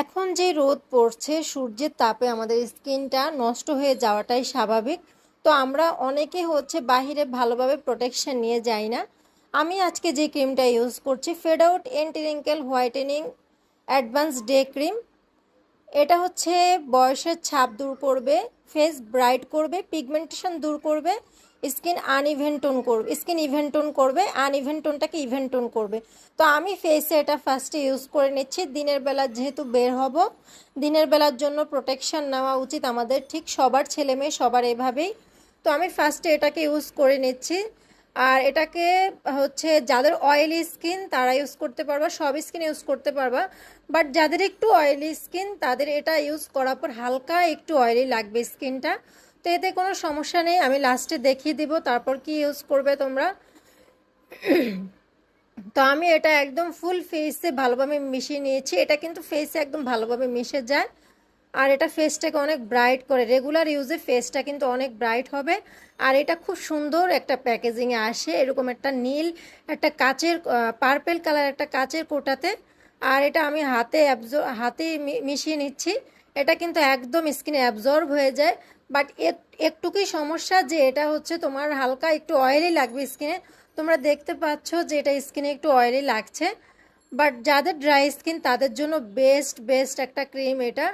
এখন যে রোদ পড়ছে, সূর্যের তাপে আমাদের স্কিনটা নষ্ট হয়ে যাওয়াটাই স্বাভাবিক। তো আমরা অনেকে হচ্ছে বাহিরে ভালোভাবে প্রোটেকশন নিয়ে যাই না। আমি আজকে যে ক্রিমটা ইউজ করছি fade out anti wrinkle whitening advance day cream এটা হচ্ছে বয়সের ছাপ দূর করবে ফেস ব্রাইট করবে পিগমেন্টেশন দূর করবে। স্কিন আনইভেন্টন করবে, স্কিন ইভেন্টন করবে, আনইভেন্টনটাকে ইভেন্টন করবে। তো আমি ফেসে এটা ফার্স্টে ইউজ করে নিচ্ছি। দিনের বেলা যেহেতু বের হব, দিনের বেলার জন্য প্রোটেকশন নেওয়া উচিত আমাদের। ঠিক সবার ছেলে মেয়ে সবার এভাবেই। তো আমি ফার্স্টে এটাকে ইউজ করে নিচ্ছি। আর এটাকে হচ্ছে যাদের অয়েলি স্কিন তারা ইউজ করতে পারবা, সব স্কিন ইউজ করতে পারবা। বাট যাদের একটু অয়েলি স্কিন তাদের এটা ইউজ করার পর হালকা একটু অয়েলি লাগবে স্কিনটা তো এতে কোনো সমস্যা নেই, আমি লাস্টে দেখিয়ে দিব, তারপর কি ইউজ করবে তোমরা। তো আমি এটা একদম ফুল ফেসে ভালোভাবে মিশিয়ে নিয়েছি। এটা কিন্তু ফেসে একদম ভালোভাবে মিশে যায়। আর এটা ফেসটাকে অনেক ব্রাইট করে। রেগুলার ইউজে ফেসটা কিন্তু অনেক ব্রাইট হবে। আর এটা খুব সুন্দর একটা প্যাকেজিংয়ে আসে। এরকম একটা নীল, একটা কাচের পার্পেল কালার একটা কাচের কোটাতে। আর এটা আমি হাতে অ্যাবজর হাতে মিশিয়ে নিচ্ছি। এটা কিন্তু একদম স্কিনে অ্যাবজর্ব হয়ে যায়। বাট একটুকুই সমস্যা যে এটা হচ্ছে তোমার হালকা একটু অয়েলি লাগবে স্কিনে তোমরা দেখতে পাচ্ছ যে এটা স্কিনে একটু অয়েলি লাগছে। বাট যাদের ড্রাই স্কিন তাদের জন্য বেস্ট বেস্ট একটা ক্রিম এটা।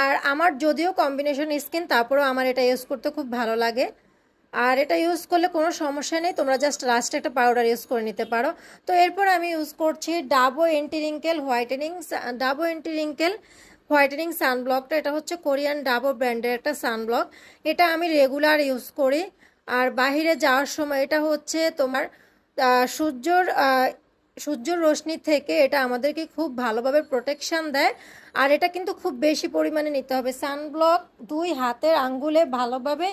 আর আমার যদিও কম্বিনেশন স্কিন তারপরেও আমার এটা ইউজ করতে খুব ভালো লাগে। আর এটা ইউজ করলে কোনো সমস্যা নেই, তোমরা জাস্ট লাস্টে একটা পাউডার ইউজ করে নিতে পারো। তো এরপর আমি ইউজ করছি Dabo anti wrinkle whitening Dabo anti wrinkle whitening সানব্লকটা, এটা হচ্ছে কোরিয়ান ডাবো ব্র্যান্ডের একটা সানব্লক। এটা আমি রেগুলার ইউজ করি। আর বাহিরে যাওয়ার সময় এটা হচ্ছে তোমার সূর্যর সূর্যর রশ্মি থেকে এটা আমাদেরকে খুব ভালোভাবে প্রোটেকশান দেয়। আর এটা কিন্তু খুব বেশি পরিমাণে নিতে হবে। সানব্লক দুই হাতের আঙ্গুলে ভালোভাবে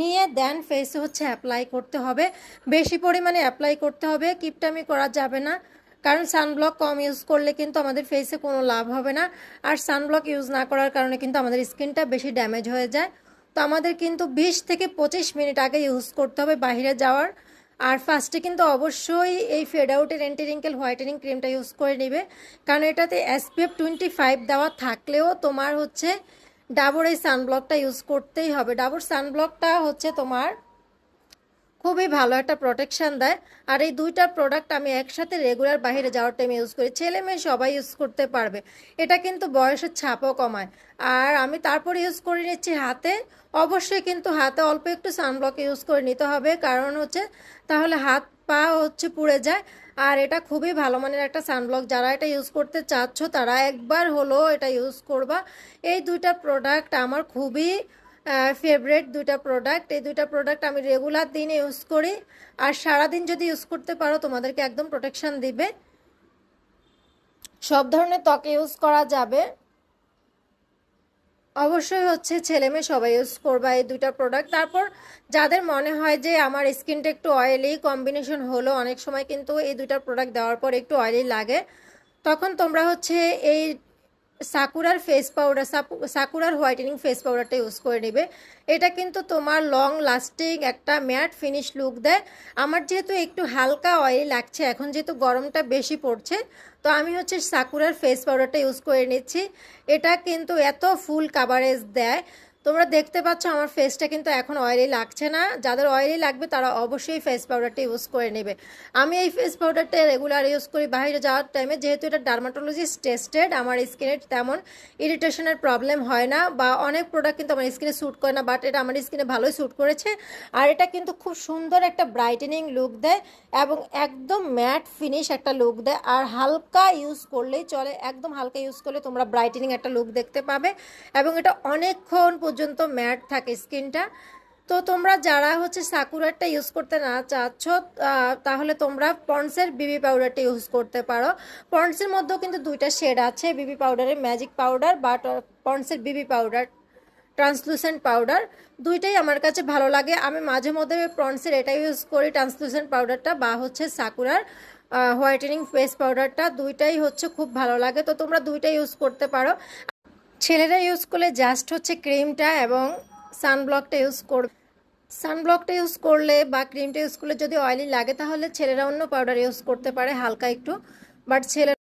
নিয়ে দেন ফেসে হচ্ছে অ্যাপ্লাই করতে হবে। বেশি পরিমাণে অ্যাপ্লাই করতে হবে কিপটামি করা যাবে না। কারণ সানব্লক কম ইউজ করলে কিন্তু আমাদের ফেসে কোনো লাভ হবে না। আর সানব্লক ইউজ না করার কারণে কিন্তু আমাদের স্কিনটা বেশি ড্যামেজ হয়ে যায়। তো আমাদের কিন্তু বিশ থেকে পঁচিশ মিনিট আগে ইউজ করতে হবে বাহিরে যাওয়ার। আর ফার্স্টে কিন্তু অবশ্যই এই ফেড আউটের অ্যান্টি রিঙ্কেল হোয়াইটেনিং ক্রিমটা ইউজ করে নেবে। কারণ এটাতে এসপিএফ টোয়েন্টি ফাইভ দেওয়া থাকলেও তোমার হচ্ছে ডাবর এই সানব্লকটা ইউজ করতেই হবে। ডাবর সানব্লকটা হচ্ছে তোমার খুবই ভালো একটা প্রোটেকশান দেয়। আর এই দুইটা প্রোডাক্ট আমি একসাথে রেগুলার বাইরে যাওয়ার টাইমে ইউজ করি। ছেলে মেয়ে সবাই ইউজ করতে পারবে। এটা কিন্তু বয়সের ছাপও কমায়। আর আমি তারপর ইউজ করে নিচ্ছি হাতে। অবশ্যই কিন্তু হাতে অল্প একটু সানব্লক ইউজ করে নিতে হবে। কারণ হচ্ছে, তাহলে হাত পা হচ্ছে পুড়ে যায়। আর এটা খুবই ভালো মানের একটা সানব্লক যারা এটা ইউজ করতে চাচ্ছ, তারা একবার হলো এটা ইউজ করবা। এই দুইটা প্রোডাক্ট আমার খুবই ফেভারেট দুইটা প্রোডাক্ট এই দুইটা প্রোডাক্ট আমি রেগুলার দিনে ইউজ করি। আর সারাদিন যদি ইউজ করতে পারো, তোমাদেরকে একদম প্রোটেকশান দিবে। সব ধরনের ত্বকে ইউজ করা যাবে। অবশ্যই হচ্ছে ছেলে মেয়ে সবাই ইউজ করবা এই দুইটা প্রোডাক্ট তারপর যাদের মনে হয় যে আমার স্কিনটা একটু অয়েলি কম্বিনেশন হলো, অনেক সময় কিন্তু এই দুইটা প্রোডাক্ট দেওয়ার পর একটু অয়েলি লাগে, তখন তোমরা হচ্ছে এই সাকুরার ফেস পাউডার সাকুরার হোয়াইটেনিং ফেস পাউডারটা ইউজ করে নেবে। এটা কিন্তু তোমার লং লাস্টিং একটা ম্যাট ফিনিশ লুক দেয়। আমার যেহেতু একটু হালকা অয়েল লাগছে, এখন যেহেতু গরমটা বেশি পড়ছে, তো আমি হচ্ছে সাকুরার ফেস পাউডারটা ইউজ করে নিচ্ছি। এটা কিন্তু এত ফুল কাভারেজ দেয়। তোমরা দেখতে পাচ্ছ আমার ফেসটা কিন্তু এখন অয়েলি লাগছে না। যাদের অয়েলি লাগবে তারা অবশ্যই ফেস পাউডারটা ইউজ করে নেবে। আমি এই ফেস পাউডারটা রেগুলার ইউজ করি বাইরে যাওয়ার টাইমে যেহেতু এটা ডার্মাটোলজিস্ট টেস্টেড আমার স্কিনের তেমন ইরিটেশনের প্রবলেম হয় না বা অনেক প্রোডাক্ট কিন্তু আমার স্কিনে স্যুট করে না বাট এটা আমার স্কিনে ভালোই স্যুট করেছে। আর এটা কিন্তু খুব সুন্দর একটা ব্রাইটেনিং লুক দেয় এবং একদম ম্যাট ফিনিশ একটা লুক দেয়। আর হালকা ইউজ করলেই চলে, একদম হালকা ইউজ করলে তোমরা ব্রাইটেনিং একটা লুক দেখতে পাবে। এবং এটা অনেকক্ষণ পর্যন্ত ম্যাট থাকে স্কিনটা। তো তোমরা যারা হচ্ছে সাকুরারটা ইউজ করতে না চাচ্ছ তাহলে তোমরা পন্ডসের বিবি পাউডারটা ইউজ করতে পারো। পন্ডসের মধ্যেও কিন্তু দুইটা শেড আছে বিবি পাউডারের magic powder but পন্ডসের Bibi powder translucent powder দুইটাই আমার কাছে ভালো লাগে। আমি মাঝে মধ্যে প্রন্সের এটা ইউজ করি ট্রান্সলুসেন্ট পাউডারটা বা হচ্ছে সাকুরার হোয়াইটেনিং ফেস পাউডারটা দুইটাই হচ্ছে খুব ভালো লাগে। তো তোমরা দুইটাই ইউজ করতে পারো। ছেলেরা ইউজ করলে জাস্ট হচ্ছে ক্রিমটা এবং সানব্লকটা ইউজ করবে সানব্লকটা ইউজ করলে বা ক্রিমটা ইউজ করলে যদি অয়েলি লাগে, তাহলে ছেলেরা অন্য পাউডার ইউজ করতে পারে, হালকা একটু। বাট ছেলে